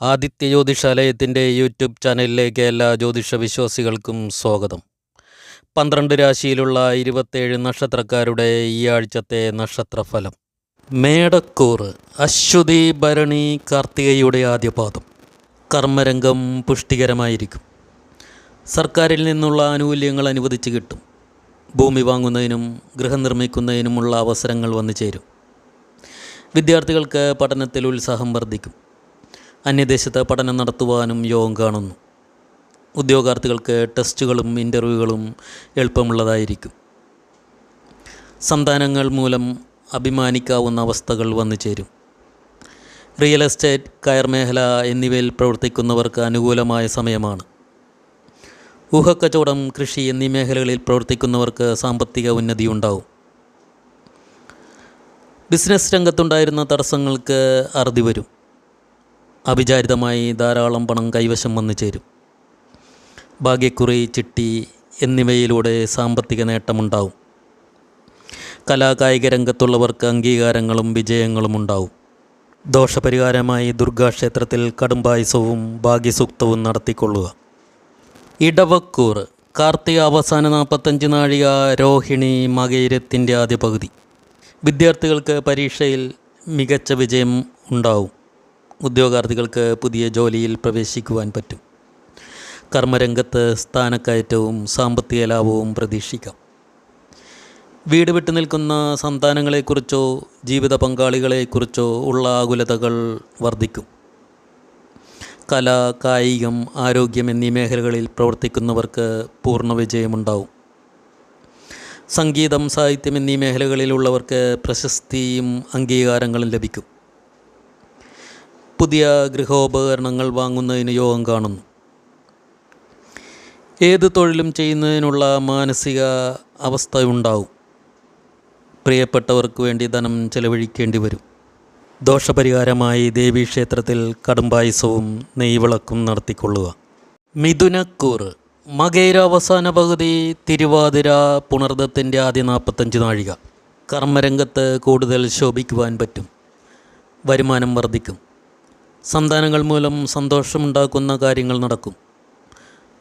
Aditya ജ്യോതിഷാലയത്തിന്റെ YouTube ചാനലിലേക്ക് എല്ലാ ജ്യോതിഷ വിശ്വാസികൾക്കും സ്വാഗതം. പന്ത്രണ്ട് രാശിയിലുള്ള ഇരുപത്തേഴ് നക്ഷത്രക്കാരുടെ ഈ ആഴ്ചത്തെ നക്ഷത്രഫലം. മേടക്കൂറ് അശ്വതി ഭരണി കാർത്തികയുടെ ആദ്യപാദം. കർമ്മരംഗം പുഷ്ടികരമായിരിക്കും. സർക്കാരിൽ നിന്നുള്ള ആനുകൂല്യങ്ങൾ അനുവദിച്ച് കിട്ടും. ഭൂമി വാങ്ങുന്നതിനും ഗൃഹം നിർമ്മിക്കുന്നതിനുമുള്ള അവസരങ്ങൾ വന്നു ചേരും. വിദ്യാർത്ഥികൾക്ക് പഠനത്തിൽ ഉത്സാഹം വർദ്ധിക്കും. അന്യദേശത്ത് പഠനം നടത്തുവാനും യോഗം കാണുന്നു. ഉദ്യോഗാർത്ഥികൾക്ക് ടെസ്റ്റുകളും ഇന്റർവ്യൂകളും എളുപ്പമുള്ളതായിരിക്കും. സന്താനങ്ങൾ മൂലം അഭിമാനിക്കാവുന്ന അവസ്ഥകൾ വന്നു ചേരും. റിയൽ എസ്റ്റേറ്റ് കയർ മേഖല എന്നിവയിൽ പ്രവർത്തിക്കുന്നവർക്ക് അനുകൂലമായ സമയമാണ്. ഊഹക്കച്ചവടം കൃഷി എന്നീ മേഖലകളിൽ പ്രവർത്തിക്കുന്നവർക്ക് സാമ്പത്തിക ഉന്നതി ഉണ്ടാവും. ബിസിനസ് രംഗത്തുണ്ടായിരുന്ന തടസ്സങ്ങൾക്ക് അറുതി വരും. അവിചാരിതമായി ധാരാളം പണം കൈവശം വന്നു ചേരും. ഭാഗ്യക്കുറി ചിട്ടി എന്നിവയിലൂടെ സാമ്പത്തിക നേട്ടമുണ്ടാവും. കലാകായിക രംഗത്തുള്ളവർക്ക് അംഗീകാരങ്ങളും വിജയങ്ങളും ഉണ്ടാവും. ദോഷപരിഹാരമായി ദുർഗാക്ഷേത്രത്തിൽ കടുംപായസവും ഭാഗ്യസൂക്തവും നടത്തിക്കൊള്ളുക. ഇടവക്കൂർ കാർത്തിക അവസാന നാൽപ്പത്തഞ്ച് നാഴിക രോഹിണി മകയിരത്തിന്റെ ആദ്യ പകുതി വിദ്യാർത്ഥികൾക്ക് പരീക്ഷയിൽ മികച്ച വിജയം ഉണ്ടാവും. ഉദ്യോഗാർത്ഥികൾക്ക് പുതിയ ജോലിയിൽ പ്രവേശിക്കുവാൻ പറ്റും. കർമ്മരംഗത്ത് സ്ഥാനക്കയറ്റവും സാമ്പത്തിക ലാഭവും പ്രതീക്ഷിക്കാം. വീട് വിട്ടു നിൽക്കുന്ന സന്താനങ്ങളെക്കുറിച്ചോ ജീവിത പങ്കാളികളെക്കുറിച്ചോ ഉള്ള ആകുലതകൾ വർദ്ധിക്കും. കല കായികം ആരോഗ്യം എന്നീ മേഖലകളിൽ പ്രവർത്തിക്കുന്നവർക്ക് പൂർണ വിജയമുണ്ടാവും. സംഗീതം സാഹിത്യം എന്നീ മേഖലകളിലുള്ളവർക്ക് പ്രശസ്തിയും അംഗീകാരങ്ങളും ലഭിക്കും. പുതിയ ഗൃഹോപകരണങ്ങൾ വാങ്ങുന്നതിന് യോഗം കാണുന്നു. ഏത് തൊഴിലും ചെയ്യുന്നതിനുള്ള മാനസിക അവസ്ഥ ഉണ്ടാവും. പ്രിയപ്പെട്ടവർക്ക് വേണ്ടി ധനം ചെലവഴിക്കേണ്ടി വരും. ദോഷപരിഹാരമായി ദേവീക്ഷേത്രത്തിൽ കടുംപായസവും നെയ്വിളക്കും നടത്തിക്കൊള്ളുക. മിഥുനക്കൂറ് മകേര അവസാന പകുതി തിരുവാതിര പുണർദത്തിന്റെ ആദ്യ നാൽപ്പത്തഞ്ച് നാഴിക. കർമ്മരംഗത്ത് കൂടുതൽ ശോഭിക്കുവാൻ പറ്റും. വരുമാനം വർദ്ധിക്കും. സന്താനങ്ങൾ മൂലം സന്തോഷമുണ്ടാക്കുന്ന കാര്യങ്ങൾ നടക്കും.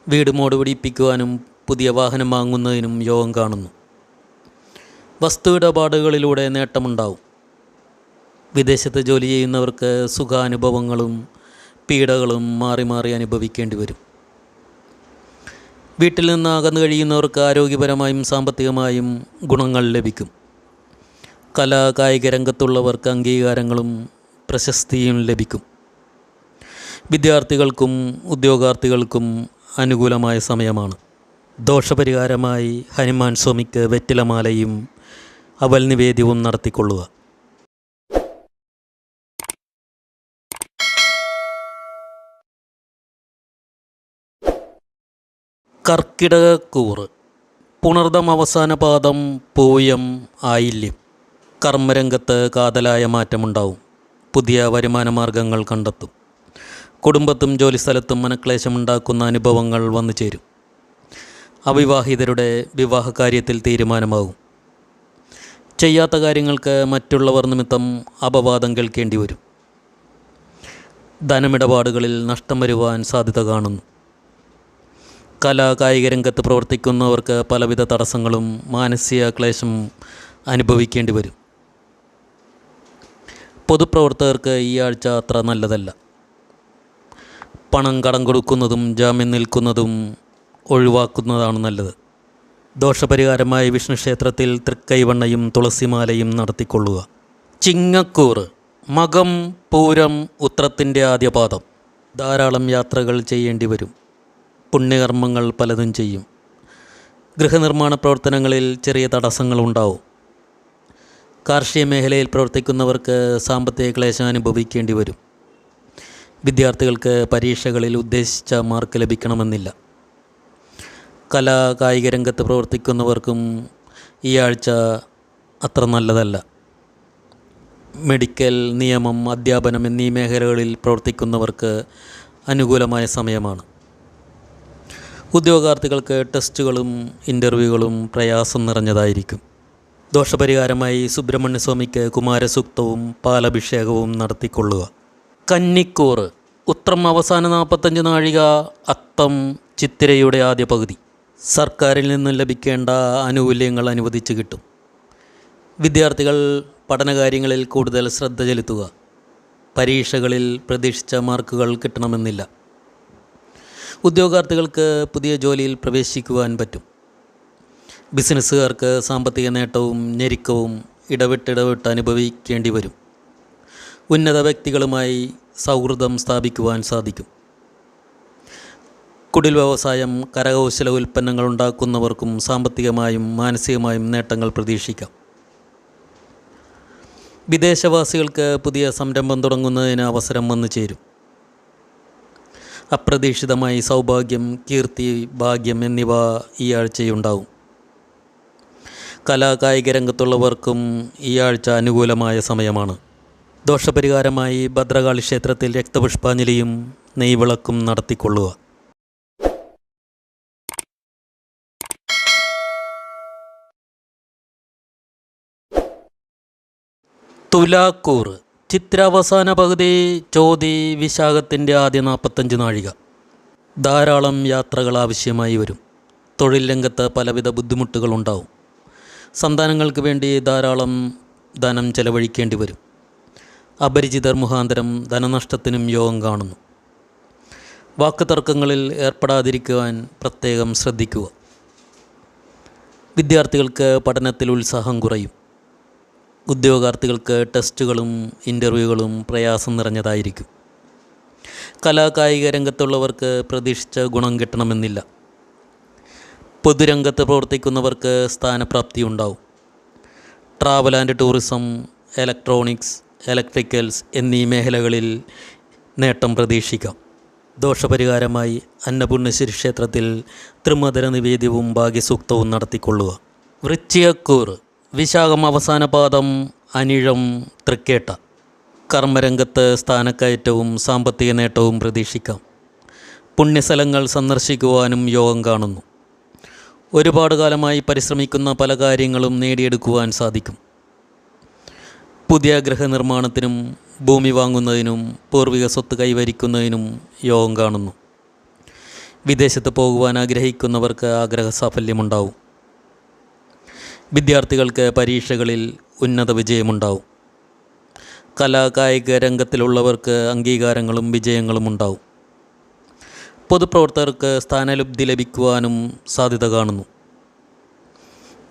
വീട് മോട് പിടിപ്പിക്കുവാനും പുതിയ വാഹനം വാങ്ങുന്നതിനും യോഗം കാണുന്നു. വസ്തു ഇടപാടുകളിലൂടെ നേട്ടമുണ്ടാവും. വിദേശത്ത് ജോലി ചെയ്യുന്നവർക്ക് സുഖാനുഭവങ്ങളും പീഡകളും മാറി മാറി അനുഭവിക്കേണ്ടി വരും. വീട്ടിൽ നിന്ന് അകന്നു കഴിയുന്നവർക്ക് ആരോഗ്യപരമായും സാമ്പത്തികമായും ഗുണങ്ങൾ ലഭിക്കും. കലാ കായിക രംഗത്തുള്ളവർക്ക് അംഗീകാരങ്ങളും പ്രശസ്തിയും ലഭിക്കും. വിദ്യാർത്ഥികൾക്കും ഉദ്യോഗാർത്ഥികൾക്കും അനുകൂലമായ സമയമാണ്. ദോഷപരിഹാരമായി ഹനുമാൻ സ്വാമിക്ക് വെറ്റിലമാലയും അവൽ നിവേദ്യവും നടത്തിക്കൊള്ളുക. കർക്കിടകക്കൂറ്. പുണർദം അവസാന പാദം പൂയം ആയില്യം. കർമ്മരംഗത്ത് കാതലായ മാറ്റമുണ്ടാവും. പുതിയ വരുമാന മാർഗങ്ങൾ കണ്ടെത്തും. കുടുംബത്തും ജോലിസ്ഥലത്തും മനക്ലേശമുണ്ടാക്കുന്ന അനുഭവങ്ങൾ വന്നു ചേരും. അവിവാഹിതരുടെ വിവാഹകാര്യത്തിൽ തീരുമാനമാകും. ചെയ്യാത്ത കാര്യങ്ങൾക്ക് മറ്റുള്ളവർ നിമിത്തം അപവാദം കേൾക്കേണ്ടി വരും. ധനമിടപാടുകളിൽ നഷ്ടം വരുവാൻ സാധ്യത കാണുന്നു. കലാ കായിക രംഗത്ത് പ്രവർത്തിക്കുന്നവർക്ക് പലവിധ തടസ്സങ്ങളും മാനസിക ക്ലേശം അനുഭവിക്കേണ്ടി വരും. പൊതുപ്രവർത്തകർക്ക് ഈ ആഴ്ച അത്ര നല്ലതല്ല. പണം കടം കൊടുക്കുന്നതും ജാമ്യം നിൽക്കുന്നതും ഒഴിവാക്കുന്നതാണ് നല്ലത്. ദോഷപരിഹാരമായി വിഷ്ണു ക്ഷേത്രത്തിൽ തൃക്കൈവണ്ണയും തുളസിമാലയും നടത്തിക്കൊള്ളുക. ചിങ്ങക്കൂറ് മകം പൂരം ഉത്രത്തിന്റെ ആദ്യപാദം. ധാരാളം യാത്രകൾ ചെയ്യേണ്ടി വരും. പുണ്യകർമ്മങ്ങൾ പലതും ചെയ്യും. ഗൃഹനിർമ്മാണ പ്രവർത്തനങ്ങളിൽ ചെറിയ തടസ്സങ്ങളുണ്ടാവും കാർഷിക മേഖലയിൽ പ്രവർത്തിക്കുന്നവർക്ക് സാമ്പത്തിക ക്ലേശം അനുഭവിക്കേണ്ടി വരും. വിദ്യാർത്ഥികൾക്ക് പരീക്ഷകളിൽ ഉദ്ദേശിച്ച മാർക്ക് ലഭിക്കണമെന്നില്ല. കലാ കായിക രംഗത്ത് പ്രവർത്തിക്കുന്നവർക്കും ഈ ആഴ്ച അത്ര നല്ലതല്ല. മെഡിക്കൽ നിയമം അധ്യാപനം എന്നീ മേഖലകളിൽ പ്രവർത്തിക്കുന്നവർക്ക് അനുകൂലമായ സമയമാണ്. ഉദ്യോഗാർത്ഥികൾക്ക് ടെസ്റ്റുകളും ഇന്റർവ്യൂകളും പ്രയാസം നിറഞ്ഞതായിരിക്കും. ദോഷപരിഹാരമായി സുബ്രഹ്മണ്യസ്വാമിക്ക് കുമാരസൂക്തവും പാലഭിഷേകവും നടത്തിക്കൊള്ളുക. കന്നിക്കൂറ് ഉത്രം അവസാന നാൽപ്പത്തഞ്ച് നാഴിക അത്തം ചിത്തിരയുടെ ആദ്യ പകുതി. സർക്കാരിൽ നിന്നും ലഭിക്കേണ്ട ആനുകൂല്യങ്ങൾ അനുവദിച്ച് കിട്ടും. വിദ്യാർത്ഥികൾ പഠനകാര്യങ്ങളിൽ കൂടുതൽ ശ്രദ്ധ ചെലുത്തുക. പരീക്ഷകളിൽ പ്രതീക്ഷിച്ച മാർക്കുകൾ കിട്ടണമെന്നില്ല. ഉദ്യോഗാർത്ഥികൾക്ക് പുതിയ ജോലിയിൽ പ്രവേശിക്കുവാൻ പറ്റും. ബിസിനസ്സുകാർക്ക് സാമ്പത്തിക നേട്ടവും ഞെരുക്കവും ഇടവിട്ടിടവിട്ട് അനുഭവിക്കേണ്ടി വരും. ഉന്നത വ്യക്തികളുമായി സൗഹൃദം സ്ഥാപിക്കുവാൻ സാധിക്കും. കുടിൽ വ്യവസായം കരകൗശല ഉൽപ്പന്നങ്ങൾ ഉണ്ടാക്കുന്നവർക്കും സാമ്പത്തികമായും മാനസികമായും നേട്ടങ്ങൾ പ്രതീക്ഷിക്കാം. വിദേശവാസികൾക്ക് പുതിയ സംരംഭം തുടങ്ങുന്നതിന് അവസരം വന്നു ചേരും. അപ്രതീക്ഷിതമായി സൗഭാഗ്യം കീർത്തി ഭാഗ്യം എന്നിവ ഈ ആഴ്ചയുണ്ടാവും. കലാകായിക രംഗത്തുള്ളവർക്കും ഈ ആഴ്ച അനുകൂലമായ സമയമാണ്. ദോഷപരിഹാരമായി ഭദ്രകാളി ക്ഷേത്രത്തിൽ രക്തപുഷ്പാഞ്ജലിയും നെയ്വിളക്കും നടത്തിക്കൊള്ളുക. തുലാക്കൂർ ചിത്രാവസാന പകുതി ചോതി വിശാഖത്തിന്റെ ആദ്യ നാൽപ്പത്തഞ്ച് നാഴിക. ധാരാളം യാത്രകൾ ആവശ്യമായി വരും. തൊഴിൽ രംഗത്ത് പലവിധ ബുദ്ധിമുട്ടുകളുണ്ടാവും. സന്താനങ്ങൾക്ക് വേണ്ടി ധാരാളം ധനം ചെലവഴിക്കേണ്ടി വരും. അപരിചിതർ മുഖാന്തരം ധനനഷ്ടത്തിനും യോഗം കാണുന്നു. വാക്കുതർക്കങ്ങളിൽ ഏർപ്പെടാതിരിക്കുവാൻ പ്രത്യേകം ശ്രദ്ധിക്കുക. വിദ്യാർത്ഥികൾക്ക് പഠനത്തിൽ ഉത്സാഹം കുറയും. ഉദ്യോഗാർത്ഥികൾക്ക് ടെസ്റ്റുകളും ഇന്റർവ്യൂകളും പ്രയാസം നിറഞ്ഞതായിരിക്കും. കലാകായിക രംഗത്തുള്ളവർക്ക് പ്രതീക്ഷിച്ച ഗുണം കിട്ടണമെന്നില്ല. പൊതുരംഗത്ത് പ്രവർത്തിക്കുന്നവർക്ക് സ്ഥാനപ്രാപ്തി ഉണ്ടാവും. Travel and tourism electronics electricals എന്നീ മേഖലകളിൽ നേട്ടം പ്രതീക്ഷിക്കാം. ദോഷപരിഹാരമായി അന്നപൂർണേശ്വരി ക്ഷേത്രത്തിൽ ത്രിമധുര നിവേദ്യവും ഭാഗ്യസൂക്തവും നടത്തിക്കൊള്ളുക. വൃശ്ചികക്കൂർ വിശാഖം അവസാന പാദം അനിഴം തൃക്കേട്ട. കർമ്മരംഗത്ത് സ്ഥാനക്കയറ്റവും സാമ്പത്തിക നേട്ടവും പ്രതീക്ഷിക്കാം. പുണ്യസ്ഥലങ്ങൾ സന്ദർശിക്കുവാനും യോഗം കാണുന്നു. ഒരുപാട് കാലമായി പരിശ്രമിക്കുന്ന പല കാര്യങ്ങളും നേടിയെടുക്കുവാൻ സാധിക്കും. പുതിയ ഗൃഹനിർമ്മാണത്തിനും ഭൂമി വാങ്ങുന്നതിനും പൂർവിക സ്വത്ത് കൈവരിക്കുന്നതിനും യോഗം കാണുന്നു. വിദേശത്ത് പോകുവാൻ ആഗ്രഹിക്കുന്നവർക്ക് ആഗ്രഹ സാഫല്യമുണ്ടാവും. വിദ്യാർത്ഥികൾക്ക് പരീക്ഷകളിൽ ഉന്നത വിജയമുണ്ടാവും. കലാകായിക രംഗത്തിലുള്ളവർക്ക് അംഗീകാരങ്ങളും വിജയങ്ങളും ഉണ്ടാവും. പൊതുപ്രവർത്തകർക്ക് സ്ഥാനലബ്ധി ലഭിക്കുവാനും സാധ്യത കാണുന്നു.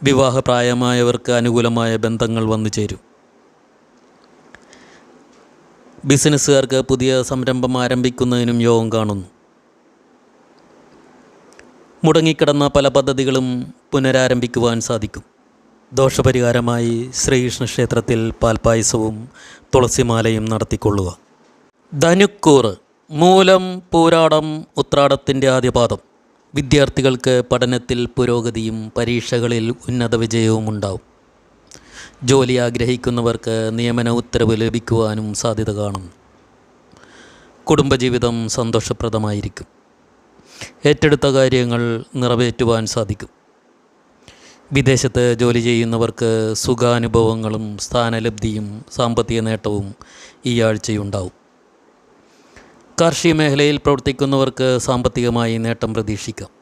വിവാഹപ്രായമായവർക്ക് അനുകൂലമായ ബന്ധങ്ങൾ വന്നു ചേരും ബിസിനസ്സുകാർക്ക് പുതിയ സംരംഭം ആരംഭിക്കുന്നതിനും യോഗം കാണുന്നു. മുടങ്ങിക്കിടന്ന പല പദ്ധതികളും പുനരാരംഭിക്കുവാൻ സാധിക്കും. ദോഷപരിഹാരമായി ശ്രീകൃഷ്ണ ക്ഷേത്രത്തിൽ പാൽപ്പായസവും തുളസിമാലയും നടത്തിക്കൊള്ളുക. ധനുക്കൂർ മൂലം പൂരാടം ഉത്രാടത്തിന്റെ ആദ്യപാദം. വിദ്യാർത്ഥികൾക്ക് പഠനത്തിൽ പുരോഗതിയും പരീക്ഷകളിൽ ഉന്നത വിജയവും ഉണ്ടാവും ജോലി ആഗ്രഹിക്കുന്നവർക്ക് നിയമന ഉത്തരവ് ലഭിക്കുവാനും സാധ്യത കാണും. കുടുംബജീവിതം സന്തോഷപ്രദമായിരിക്കും. ഏറ്റെടുത്ത കാര്യങ്ങൾ നിറവേറ്റുവാൻ സാധിക്കും. വിദേശത്ത് ജോലി ചെയ്യുന്നവർക്ക് സുഖാനുഭവങ്ങളും സ്ഥാനലബ്ധിയും സാമ്പത്തിക നേട്ടവും ഈ ആഴ്ചയുണ്ടാവും. കാർഷിക മേഖലയിൽ പ്രവർത്തിക്കുന്നവർക്ക് സാമ്പത്തികമായി നേട്ടം പ്രതീക്ഷിക്കാം.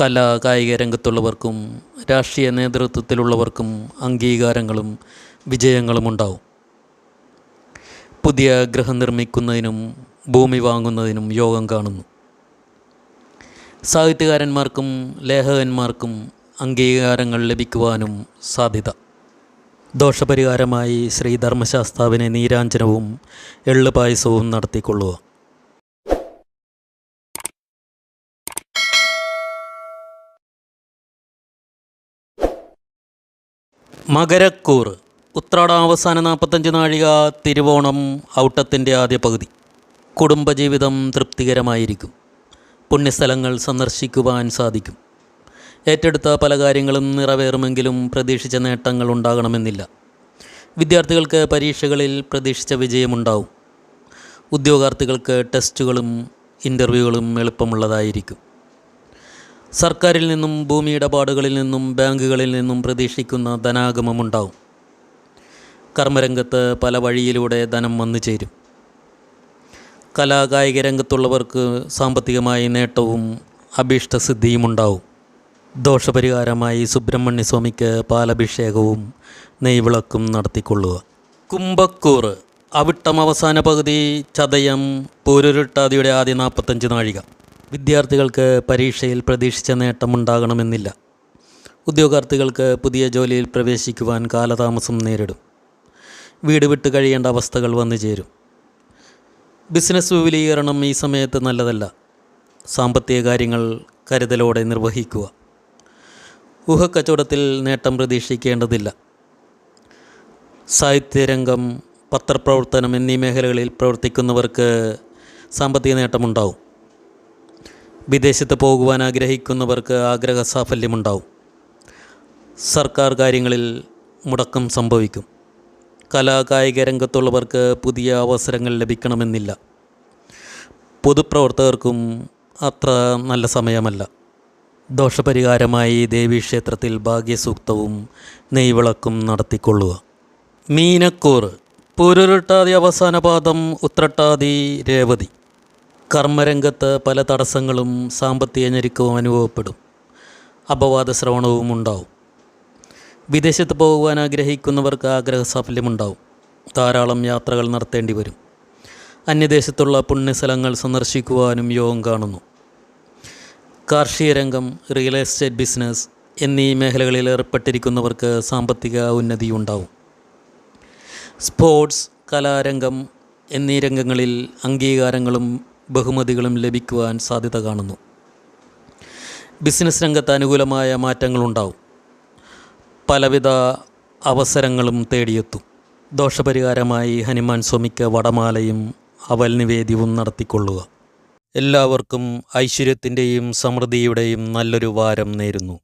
കല കായിക രംഗത്തുള്ളവർക്കും രാഷ്ട്രീയ നേതൃത്വത്തിലുള്ളവർക്കും അംഗീകാരങ്ങളും വിജയങ്ങളും ഉണ്ടാവും. പുതിയ ഗൃഹം നിർമ്മിക്കുന്നതിനും ഭൂമി വാങ്ങുന്നതിനും യോഗം കാണുന്നു. സാഹിത്യകാരന്മാർക്കും ലേഖകന്മാർക്കും അംഗീകാരങ്ങൾ ലഭിക്കുവാനും സാധ്യത. ദോഷപരിഹാരമായി ശ്രീ ധർമ്മശാസ്താവിനെ നീരാഞ്ജനവും എള്ളുപായസവും നടത്തിക്കൊള്ളുക. മകരക്കൂർ ഉത്രാടം അവസാന നാൽപ്പത്തഞ്ച് നാഴിക തിരുവോണം ഔട്ടത്തിന്റെ ആദ്യ പകുതി. കുടുംബജീവിതം തൃപ്തികരമായിരിക്കും. പുണ്യസ്ഥലങ്ങൾ സന്ദർശിക്കുവാൻ സാധിക്കും. ഏറ്റെടുത്ത പല കാര്യങ്ങളും നിറവേറുമെങ്കിലും പ്രതീക്ഷിച്ച നേട്ടങ്ങൾ ഉണ്ടാകണമെന്നില്ല. വിദ്യാർത്ഥികൾക്ക് പരീക്ഷകളിൽ പ്രതീക്ഷിച്ച വിജയമുണ്ടാവും. ഉദ്യോഗാർത്ഥികൾക്ക് ടെസ്റ്റുകളും ഇന്റർവ്യൂകളും എളുപ്പമുള്ളതായിരിക്കും. സർക്കാരിൽ നിന്നും ഭൂമി ഇടപാടുകളിൽ നിന്നും ബാങ്കുകളിൽ നിന്നും പ്രതീക്ഷിക്കുന്ന ധനാഗമമുണ്ടാവും. കർമ്മരംഗത്ത് പല വഴിയിലൂടെ ധനം വന്നു ചേരും. കലാകായിക രംഗത്തുള്ളവർക്ക് സാമ്പത്തികമായി നേട്ടവും അഭീഷ്ടസിദ്ധിയും ഉണ്ടാവും. ദോഷപരിഹാരമായി സുബ്രഹ്മണ്യസ്വാമിക്ക് പാലഭിഷേകവും നെയ്വിളക്കും നടത്തിക്കൊള്ളുക. കുംഭക്കൂറ് അവിട്ടം അവസാന പകുതി ചതയം പൂരുരുട്ടാതിയുടെ ആദ്യ നാൽപ്പത്തഞ്ച് നാഴിക. വിദ്യാർത്ഥികൾക്ക് പരീക്ഷയിൽ പ്രതീക്ഷിച്ച നേട്ടമുണ്ടാകണമെന്നില്ല. ഉദ്യോഗാർത്ഥികൾക്ക് പുതിയ ജോലിയിൽ പ്രവേശിക്കുവാൻ കാലതാമസം നേരിടും. വീട് വിട്ട് കഴിയേണ്ട അവസ്ഥകൾ വന്നു ചേരും. ബിസിനസ് വിപുലീകരണം ഈ സമയത്ത് നല്ലതല്ല. സാമ്പത്തിക കാര്യങ്ങൾ കരുതലോടെ നിർവഹിക്കുക. ഊഹക്കച്ചവടത്തിൽ നേട്ടം പ്രതീക്ഷിക്കേണ്ടതില്ല. സാഹിത്യരംഗം പത്രപ്രവർത്തനം എന്നീ മേഖലകളിൽ പ്രവർത്തിക്കുന്നവർക്ക് സാമ്പത്തിക നേട്ടമുണ്ടാവും. വിദേശത്ത് പോകുവാൻ ആഗ്രഹിക്കുന്നവർക്ക് ആഗ്രഹ സാഫല്യമുണ്ടാവും. സർക്കാർ കാര്യങ്ങളിൽ മുടക്കം സംഭവിക്കും. കലാകായിക രംഗത്തുള്ളവർക്ക് പുതിയ അവസരങ്ങൾ ലഭിക്കണമെന്നില്ല. പൊതുപ്രവർത്തകർക്കും അത്ര നല്ല സമയമല്ല. ദോഷപരിഹാരമായി ദേവീക്ഷേത്രത്തിൽ ഭാഗ്യസൂക്തവും നെയ്വിളക്കും നടത്തിക്കൊള്ളുക. മീനക്കൂറ് പൂരുരുട്ടാതി അവസാന പാദം ഉത്രട്ടാതി രേവതി. കർമ്മരംഗത്ത് പല തടസ്സങ്ങളും സാമ്പത്തിക ഞെരുക്കവും അനുഭവപ്പെടും. അപവാദ ശ്രവണവും ഉണ്ടാവും. വിദേശത്ത് പോകുവാൻ ആഗ്രഹിക്കുന്നവർക്ക് ആഗ്രഹ സാഫല്യമുണ്ടാവും. ധാരാളം യാത്രകൾ നടത്തേണ്ടി വരും. അന്യദേശത്തുള്ള പുണ്യസ്ഥലങ്ങൾ സന്ദർശിക്കുവാനും യോഗം കാണുന്നു. കാർഷിക രംഗം റിയൽ എസ്റ്റേറ്റ് ബിസിനസ് എന്നീ മേഖലകളിൽ ഏർപ്പെട്ടിരിക്കുന്നവർക്ക് സാമ്പത്തിക ഉന്നതി ഉണ്ടാവും. സ്പോർട്സ് കലാരംഗം എന്നീ രംഗങ്ങളിൽ അംഗീകാരങ്ങളും ബഹുമതികളും ലഭിക്കുവാൻ സാധ്യത കാണുന്നു. ബിസിനസ് രംഗത്ത് അനുകൂലമായ മാറ്റങ്ങളുണ്ടാവും. പലവിധ അവസരങ്ങളും തേടിയെത്തും. ദോഷപരിഹാരമായി ഹനുമാൻ സ്വാമിക്ക് വടമാലയും അവൽ നിവേദ്യവും നടത്തിക്കൊള്ളുക. എല്ലാവർക്കും ഐശ്വര്യത്തിന്റെയും സമൃദ്ധിയുടെയും നല്ലൊരു വാരം നേരുന്നു.